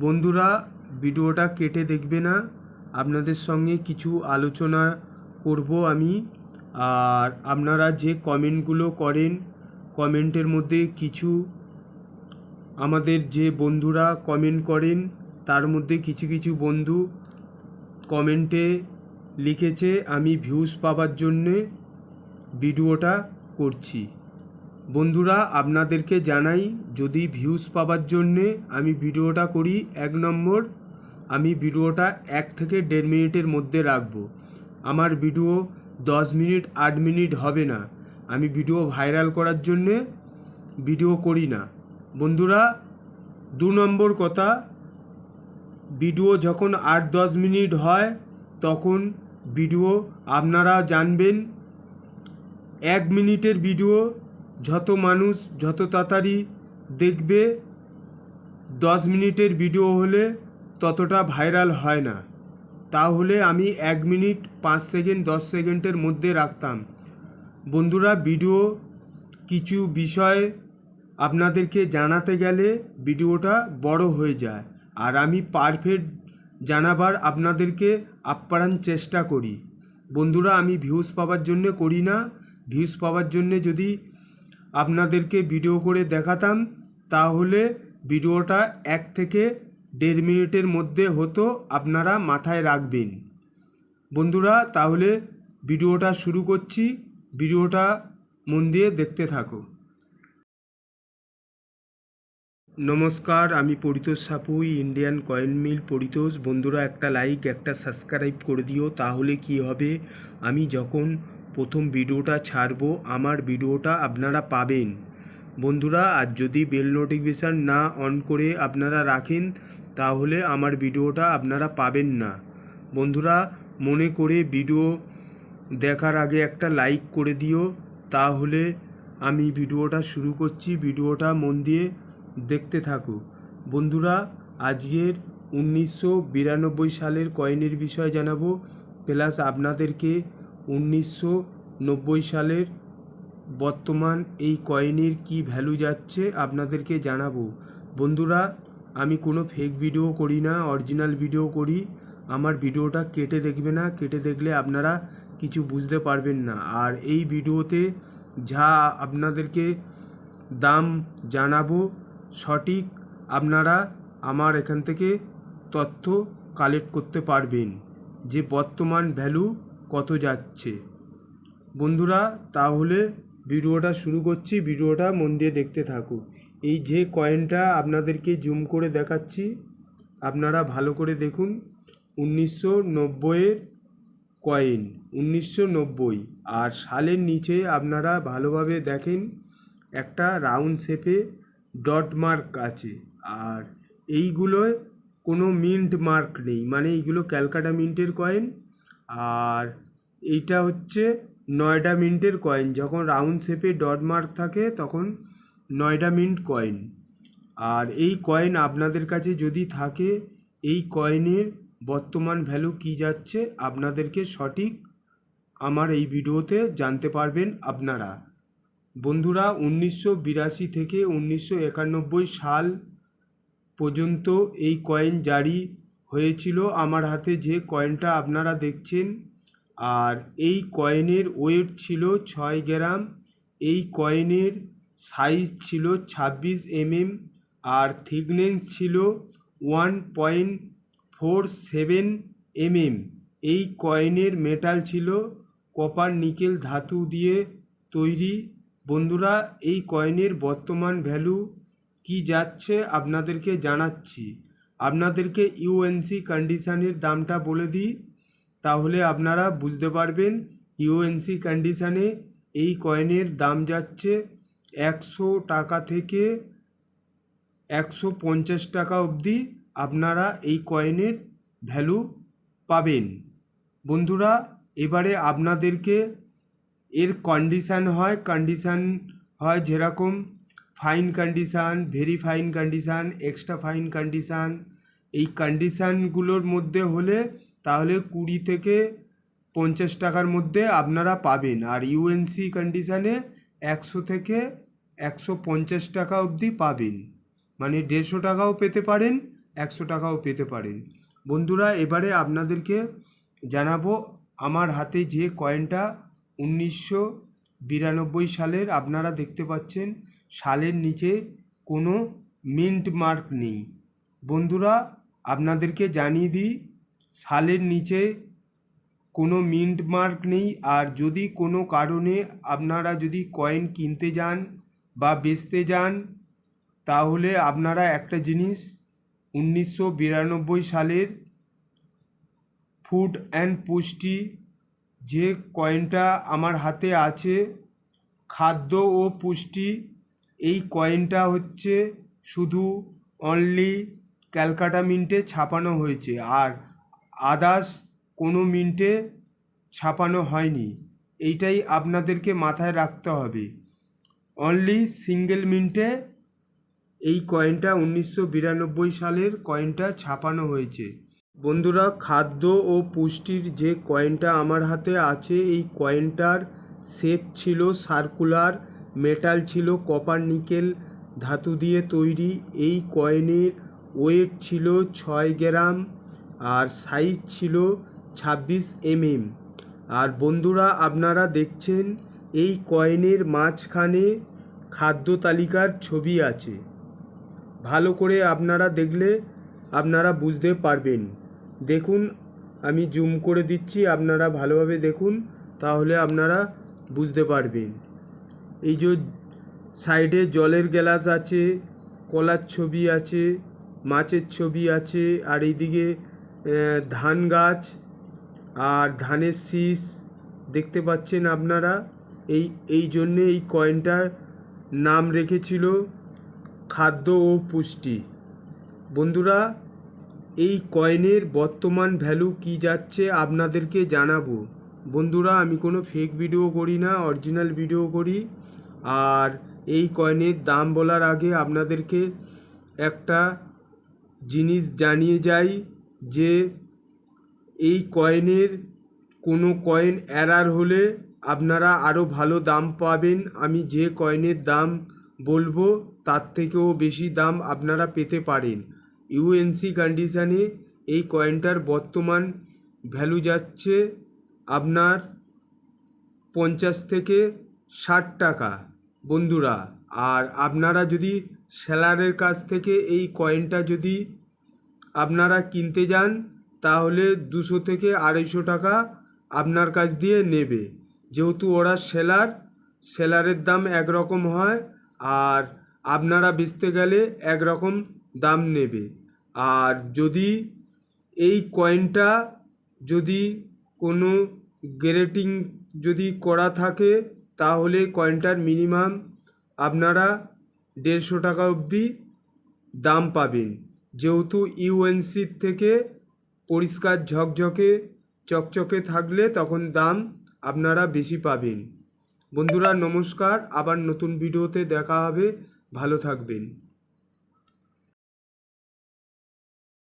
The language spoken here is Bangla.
বন্ধুরা, ভিডিওটা কেটে দেখবে না। আপনাদের সঙ্গে কিছু আলোচনা করব আমি। আর আপনারা যে কমেন্টগুলো করেন, কমেন্টের মধ্যে কিছু আমাদের যে বন্ধুরা কমেন্ট করেন, তার মধ্যে কিছু কিছু বন্ধু কমেন্টে লিখেছে, আমি ভিউজ পাওয়ার জন্যে ভিডিওটা করছি। বন্ধুরা, আপনাদেরকে জানাই, যদি ভিউজ পাওয়ার জন্যে আমি ভিডিওটা করি এক নম্বর, আমি ভিডিওটা এক থেকে দেড় মিনিটের মধ্যে রাখব। আমার ভিডিও দশ মিনিট, আট মিনিট হবে না। আমি ভিডিও ভাইরাল করার জন্যে ভিডিও করি না। বন্ধুরা, দু নম্বর কথা, ভিডিও যখন আট, দশ মিনিট হয়, তখন ভিডিও আপনারা জানবেন। এক মিনিটের ভিডিও যত মানুষ যত তাড়াতাড়ি দেখবে, দশ মিনিটের ভিডিও হলে ততটা ভাইরাল হয় না। তাহলে আমি এক মিনিট, পাঁচ সেকেন্ড, দশ সেকেন্ডের মধ্যে রাখতাম। বন্ধুরা, ভিডিও কিছু বিষয় আপনাদেরকে জানাতে গেলে ভিডিওটা বড় হয়ে যায়। আর আমি পারফেক্ট জানাবার আপনাদেরকে আপ্যায়ন চেষ্টা করি। বন্ধুরা, আমি ভিউজ পাওয়ার জন্য করি না। ভিউজ পাওয়ার জন্য যদি আপনাদেরকে ভিডিও করে দেখাতাম, তাহলে ভিডিওটা এক থেকে দেড় মিনিটের মধ্যে হতো আপনারা মাথায় রাখবেন। বন্ধুরা, তাহলে ভিডিওটা শুরু করছি। ভিডিওটা মন দিয়ে দেখতে থাকো। নমস্কার, আমি Paritosh Sapui Indian coin mill Paritosh. বন্ধুরা, একটা লাইক, একটা সাবস্ক্রাইব করে দিও, তাহলে কি হবে? আমি যখন প্রথম ভিডিওটা ছাড়বো, আমার ভিডিওটা আপনারা পাবেন। বন্ধুরা, আর যদি বেল নোটিফিকেশান না অন করে আপনারা রাখেন, তাহলে আমার ভিডিওটা আপনারা পাবেন না। বন্ধুরা, মনে করে ভিডিও দেখার আগে একটা লাইক করে দিও, তাহলে আমি ভিডিওটা শুরু করছি। ভিডিওটা মন দিয়ে দেখতে থাকো। বন্ধুরা, আজকের উনিশশো বিরানব্বই সালের কয়েনের বিষয়ে জানাব। প্লাস আপনাদেরকে উনিশশো নব্বই সালের বর্তমান এই কয়েনের কি ভ্যালু যাচ্ছে আপনাদেরকে জানাব। বন্ধুরা, আমি কোনো ফেক ভিডিও করি না অরিজিনাল ভিডিও করি। আমার ভিডিওটা কেটে দেখবে না, কেটে দেখলে আপনারা কিছু বুঝতে পারবেন না। আর এই ভিডিওতে যা আপনাদেরকে দাম জানাব, সঠিক আপনারা আমার এখান থেকে তথ্য কালেক্ট করতে পারবেন। যে বর্তমান ভ্যালু কত যাচ্ছে? বন্ধুরা, তাহলে ভিডিওটা শুরু করছি। ভিডিওটা মন দিয়ে দেখতে থাকো। এই যে কয়েনটা আপনাদেরকে জুম করে দেখাচ্ছি, আপনারা ভালো করে দেখুন। উনিশশো নব্বইয়ের কয়েন উনিশশো নব্বই। আর সালের নিচে আপনারা ভালোভাবে দেখেন, একটা রাউন্ড শেপে ডট মার্ক আছে। আর এইগুলোয় কোনো মিন্ট মার্ক নেই। মানে এইগুলো ক্যালকাটা মিন্টের কয়েন আর এইটা হচ্ছে নয়ডা মিন্টের কয়েন যখন রাউন্ড শেপে ডট মার্ক থাকে, তখন নয়ডা মিন্ট কয়েন আর এই কয়েন আপনাদের কাছে যদি থাকে, এই কয়েনের বর্তমান ভ্যালু কী যাচ্ছে, আপনাদেরকে সঠিক আমার এই ভিডিওতে জানতে পারবেন আপনারা। বন্ধুরা, উনিশশো বিরাশি থেকে উনিশশো একানব্বই সাল পর্যন্ত এই কয়েন জারি হয়েছিল আমার হাতে যে কয়েনটা আপনারা দেখছেন। আর এই কয়েনের ওয়েট ছিল ছয় গ্রাম, এই কয়েনের সাইজ ছিল ছাব্বিশ এমএম, আর থিকনেস ছিল one point four seven MM. এই কয়েনের মেটাল ছিল কপার নিকেল ধাতু দিয়ে তৈরি। বন্ধুরা, এই কয়েনের বর্তমান ভ্যালু কি যাচ্ছে আপনাদেরকে জানাচ্ছি। আপনাদেরকে ইউএনসি কন্ডিশানের দামটা বলে দিই, তাহলে আপনারা বুঝতে পারবেন ইউএনসি কন্ডিশানে এই কয়েনের দাম যাচ্ছে একশো টাকা থেকে একশো পঞ্চাশ টাকা অবধি আপনারা এই কয়েনের ভ্যালু পাবেন। বন্ধুরা, এবারে আপনাদেরকে এর কন্ডিশান হয় কন্ডিশান হয় যেরকম fine condition very fine condition extra fine condition এই কন্ডিশানগুলোর মধ্যে হলে তাহলে কুড়ি থেকে পঞ্চাশ টাকার মধ্যে আপনারা পাবেন। আর ইউএনসি কন্ডিশানে একশো থেকে একশো পঞ্চাশ টাকা অবধি পাবেন। মানে দেড়শো টাকাও পেতে পারেন, একশো টাকাও পেতে পারেন। বন্ধুরা, এবারে আপনাদেরকে জানাব, আমার হাতে যে কয়েনটা উনিশশো বিরানব্বই সালের, আপনারা দেখতে পাচ্ছেন, সালের নিচে কোনো মিন্ট মার্ক নেই। বন্ধুরা আপনাদেরকে জানিয়ে দিই, সালের নিচে কোনো মিন্ট মার্ক নেই। আর যদি কোনো কারণে আপনারা যদি কয়েন কিনতে যান বা বেচতে যান, তাহলে আপনারা একটা জিনিস, উনিশশো বিরানব্বই সালের ফুড অ্যান্ড পুষ্টি যে কয়েনটা আমার হাতে আছে, খাদ্য ও পুষ্টি, এই কয়েনটা হচ্ছে শুধু অনলি ক্যালকাটা মিন্টে ছাপানো হয়েছে আর আদার্স কোনো মিন্টে ছাপানো হয়নি। এইটাই আপনাদেরকে মাথায় রাখতে হবে। অনলি সিঙ্গেল মিন্টে এই কয়েনটা উনিশশো বিরানব্বই সালের কয়েনটা ছাপানো হয়েছে। বন্ধুরা, খাদ্য ও পুষ্টির যে কয়েনটা আমার হাতে আছে, এই কয়েনটার শেপ ছিল সার্কুলার, মেটাল ছিল, কপার, নিকেল, ধাতু দিয়ে তৈরি। এই কয়েনের ওয়েট ছিল ছয় গ্রাম আর সাইজ ছিল ছাব্বিশ এমএম। আর বন্ধুরা, আপনারা দেখছেন এই কয়েনের মাঝখানে খাদ্য তালিকার ছবি আছে। ভালো করে আপনারা দেখলে আপনারা বুঝতে পারবেন। দেখুন, আমি জুম করে দিচ্ছি, আপনারা ভালোভাবে দেখুন, তাহলে আপনারা বুঝতে পারবেন। এই যে সাইডে জলের গ্লাস আছে, কলার ছবি আছে মাছের ছবি আছে, আর এইদিকে ধান গাছ আর ধানের শীষ দেখতে পাচ্ছেন আপনারা। এই এই জন্যে এই কয়েনটার নাম রেখেছিল খাদ্য ও পুষ্টি। বন্ধুরা, এই কয়েনের বর্তমান ভ্যালু কি যাচ্ছে আপনাদেরকে জানাব। বন্ধুরা, আমি কোনো ফেক ভিডিও করি না অরিজিনাল ভিডিও করি। আর এই কয়েনের দাম বলার আগে আপনাদেরকে একটা জিনিস জানিয়ে যাই যে এই কয়েনের, কোনো কয়েন এরার হলে আপনারা আরও ভালো দাম পাবেন। আমি যে কয়েনের দাম বলব, তার থেকেও বেশি দাম আপনারা পেতে পারেন। ইউএনসি কন্ডিশানে এই কয়েনটার বর্তমান ভ্যালু যাচ্ছে আপনার পঞ্চাশ থেকে ষাট টাকা। বন্ধুরা, আর আপনারা যদি সেলারের কাছ থেকে এই কয়েনটা যদি আপনারা কিনতে যান, তাহলে দুশো থেকে আড়াইশো টাকা আপনার কাছ দিয়ে নেবে। যেহেতু ওরা সেলার, সেলারের দাম একরকম হয় আর আপনারা বেচতে গেলে একরকম দাম নেবে। আর যদি এই কয়েনটা যদি কোনো গ্রেটিং যদি করা থাকে, তাহলে কয়েনটার মিনিমাম আপনারা দেড়শো টাকা অবধি দাম পাবেন। যেহেতু ইউএনসির থেকে পরিষ্কার ঝকঝকে, চকচকে থাকলে তখন দাম আপনারা বেশি পাবেন। বন্ধুরা, নমস্কার। আবার নতুন ভিডিওতে দেখা হবে। ভালো থাকবেন।